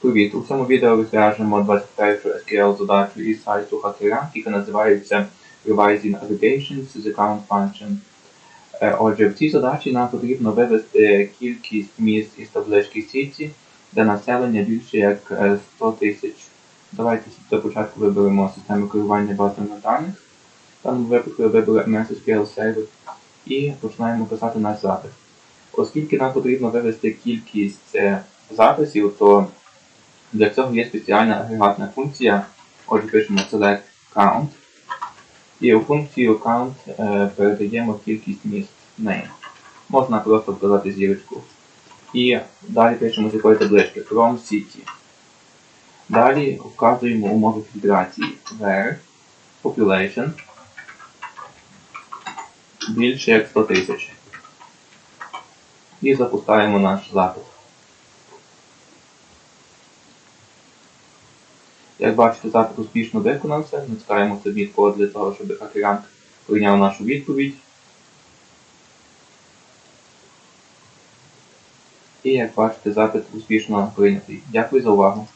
Привіт! У цьому відео розв'яжемо 21 SQL задачу із сайту HackerRank, яка називається Revising Aggregations з Account Function. Е, Отже, в цій задачі нам потрібно вивести кількість міст із таблички City, де населення більше як е, 100 тисяч. Давайте до початку виберемо систему керування базами даних. В даному випадку я виберу MS SQL Server і починаємо писати наш запит. Оскільки нам потрібно вивести кількість е, записів, то для цього є спеціальна агрегатна функція. Отже, пишемо select count. І у функцію count е, передаємо кількість міст name. Можна просто вказати зірочку. І далі пишемо з якої таблички from city. Далі вказуємо умови фільтрації where population більше як 100 тисяч. І запускаємо наш запит. Як бачите, запит успішно виконався. Натискаємо Submit код для того, щоб хакерант прийняв нашу відповідь. І як бачите, запит успішно прийнятий. Дякую за увагу.